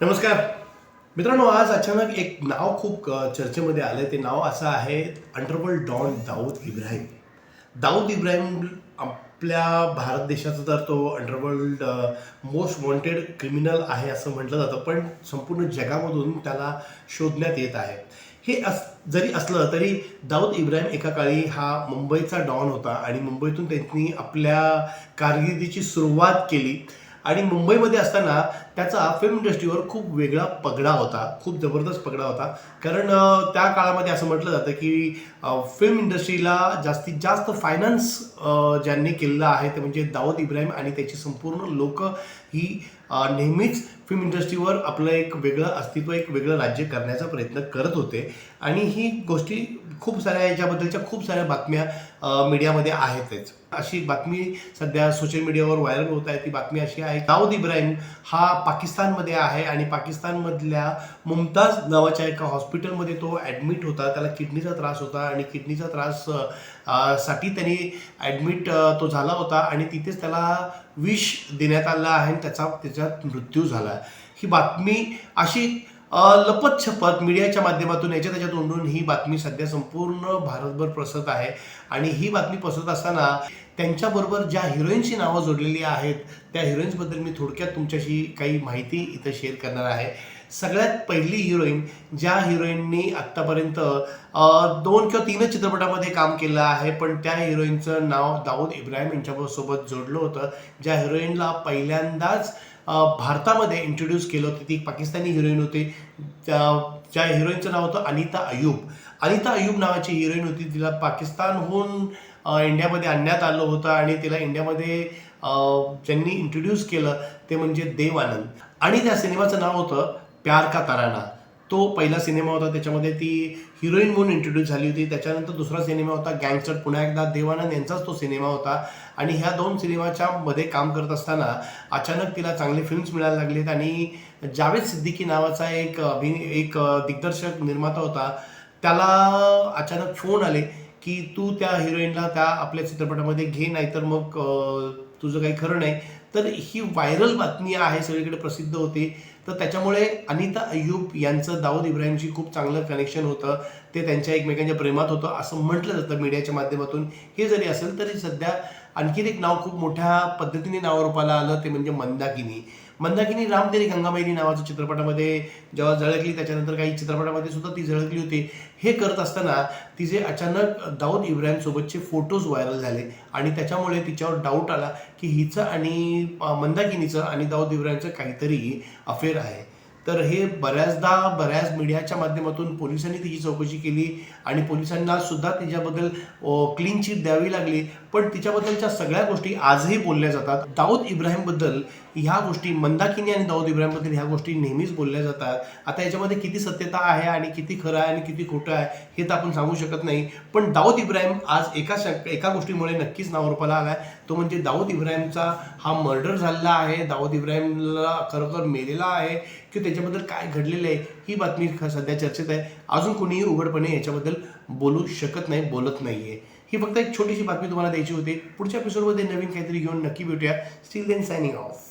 नमस्कार. मित्रांनो आज अचानक एक नाव खूप चर्चेमध्ये आलं ते नाव असं आहे अंडरवर्ल्ड डॉन दाऊद इब्राहिम दाऊद इब्राहिम आपल्या भारत देशाचा तर तो अंडरवर्ल्ड मोस्ट वॉन्टेड क्रिमिनल आहे असं म्हटलं जातं पण संपूर्ण जगामधून त्याला शोधण्यात येत आहे. हे अस जरी असलं तरी दाऊद इब्राहिम एका काळी हा मुंबईचा डॉन होता आणि मुंबईतून त्यांनी आपल्या कारकिर्दीची सुरुवात केली. आणि मुंबईमध्ये असताना त्याचा फिल्म इंडस्ट्रीवर खूप वेगळा पगडा होता. खूप जबरदस्त पगडा होता. कारण त्या काळामध्ये असं म्हटलं जातं की फिल्म इंडस्ट्रीला जास्तीत जास्त फायनान्स ज्यांनी केलेलं आहे ते म्हणजे दाऊद इब्राहिम आणि त्याची संपूर्ण लोक ही नेहमीच फिल्म इंडस्ट्रीवर आपलं एक वेगळं अस्तित्व एक वेगळं राज्य करण्याचा प्रयत्न करत होते. आणि ही गोष्टी खूप साऱ्या याच्याबद्दलच्या खूप साऱ्या बातम्या मीडियामध्ये आहेतच. अशी बातमी सध्या सोशल मीडियावर व्हायरल होत आहे ती बातमी अशी आहे दाऊद इब्राहिम हा पाकिस्तानमध्ये आहे आणि पाकिस्तानमधल्या मुमताज नावाच्या एका हॉस्पिटलमध्ये तो ॲडमिट होता त्याला किडनीचा त्रास होता आणि किडनीचा त्राससाठी त्यांनी ॲडमिट तो झाला होता आणि तिथेच त्याला विष देण्यात आलं आहे आणि त्याचा त्याच्यात मृत्यू झाला. ही बातमी अशी लपत छपत मीडियाच्या माध्यमातून याच्या त्याच्या तोंडून ही बातमी सध्या संपूर्ण भारतभर पसरत आहे. आणि ही बातमी पसरत असताना त्यांच्याबरोबर ज्या हिरोईनची नावं जोडलेली आहेत त्या हिरोईन्सबद्दल मी थोडक्यात तुमच्याशी काही माहिती इथं शेअर करणार आहे. सगळ्यात पहिली हिरोईन ज्या हिरोईननी आत्तापर्यंत दोन किंवा तीनच चित्रपटामध्ये काम केलं आहे पण त्या हिरोईनचं नाव दाऊद इब्राहिम यांच्यासोबत जोडलं होतं. ज्या हिरोईनला पहिल्यांदाच भारतामध्ये इंट्रोड्यूस केलं होतं ती पाकिस्तानी हिरोईन होती. त्या ज्या हिरोईनचं नाव होतं अनिता अयूब अनिता अयूब नावाची हिरोईन होती. तिला पाकिस्तानहून इंडियामध्ये आणण्यात आलं होतं आणि तिला इंडियामध्ये ज्यांनी इंट्रोड्यूस केलं ते म्हणजे देव आनंद. आणि त्या सिनेमाचं नाव होतं प्यार का तराना. तो पहिला सिनेमा होता त्याच्यामध्ये ती हिरोईन म्हणून इंट्रोड्यूस झाली होती. त्याच्यानंतर दुसरा सिनेमा होता गँगस्टर पुन्हा एकदा देवानंद यांचाच तो सिनेमा होता. आणि ह्या दोन सिनेमाच्या मध्ये काम करत असताना अचानक तिला चांगले फिल्म्स मिळायला लागलेत. आणि जावेद सिद्दीकी नावाचा एक अभिने एक दिग्दर्शक निर्माता होता. त्याला अचानक फोन आले की तू त्या हिरोईनला त्या आपल्या चित्रपटामध्ये घे नाहीतर मग तुझं काही खरं नाही. तर ही व्हायरल बातमी आहे सगळीकडे प्रसिद्ध होती. तर त्याच्यामुळे अनिता अय्यूब यांचं दाऊद इब्राहिमशी खूप चांगलं कनेक्शन होतं. ते त्यांच्या एकमेकांच्या प्रेमात होतं असं म्हटलं जातं मीडियाच्या माध्यमातून. हे जरी असेल तरी सध्या आणखीन एक नाव खूप मोठ्या पद्धतीने नावारूपाला आलं ते म्हणजे मंदाकिनी. मंदाकिनी राम तेरी नावाच्या चित्रपटामध्ये जेव्हा झळकली त्याच्यानंतर काही चित्रपटामध्ये सुद्धा ती झळकली होती. हे करत असताना तिचे अचानक दाऊद इब्राहिमसोबतचे फोटोज व्हायरल झाले आणि त्याच्यामुळे तिच्यावर डाऊट आला की हिचं आणि मंदाकिनीचं आणि दाऊद इब्राहिमचं काहीतरी अफेअर आहे. तर हे बऱ्याचदा बऱ्याच मीडियाच्या माध्यमातून पोलिसांनी तिची चौकशी केली आणि पोलिसांना सुद्धा तिच्याबद्दल क्लीन चिट द्यावी लागली. पण तिच्याबद्दलच्या सगळ्या गोष्टी आजही बोलल्या जातात. दाऊद इब्राहिमबद्दल ह्या गोष्टी मंदाकिनी आणि दाऊद इब्राहिमबद्दल ह्या गोष्टी नेहमीच बोलल्या जातात. आता याच्यामध्ये किती सत्यता आहे आणि किती खरं आहे आणि किती खोटं आहे हे तर आपण सांगू शकत नाही. पण दाऊद इब्राहिम आज एका शक एका गोष्टीमुळे नक्कीच नावारूपाला आला आहे तो म्हणजे दाऊद इब्राहिमचा हा मर्डर झालेला आहे. दाऊद इब्राहिमला खरोखर मेलेला आहे. की त्याच्याबद्दल काय घडलेलं आहे ही बातमी ख- सध्या चर्चेत आहे. अजून कोणीही उघडपणे याच्याबद्दल बोलू शकत नाही बोलत नाही आहे ही फक्त एक छोटीशी बातमी तुम्हाला द्यायची होती. पुढच्या एपिसोडमध्ये नवीन काहीतरी घेऊन नक्की भेटूया. Steel then signing off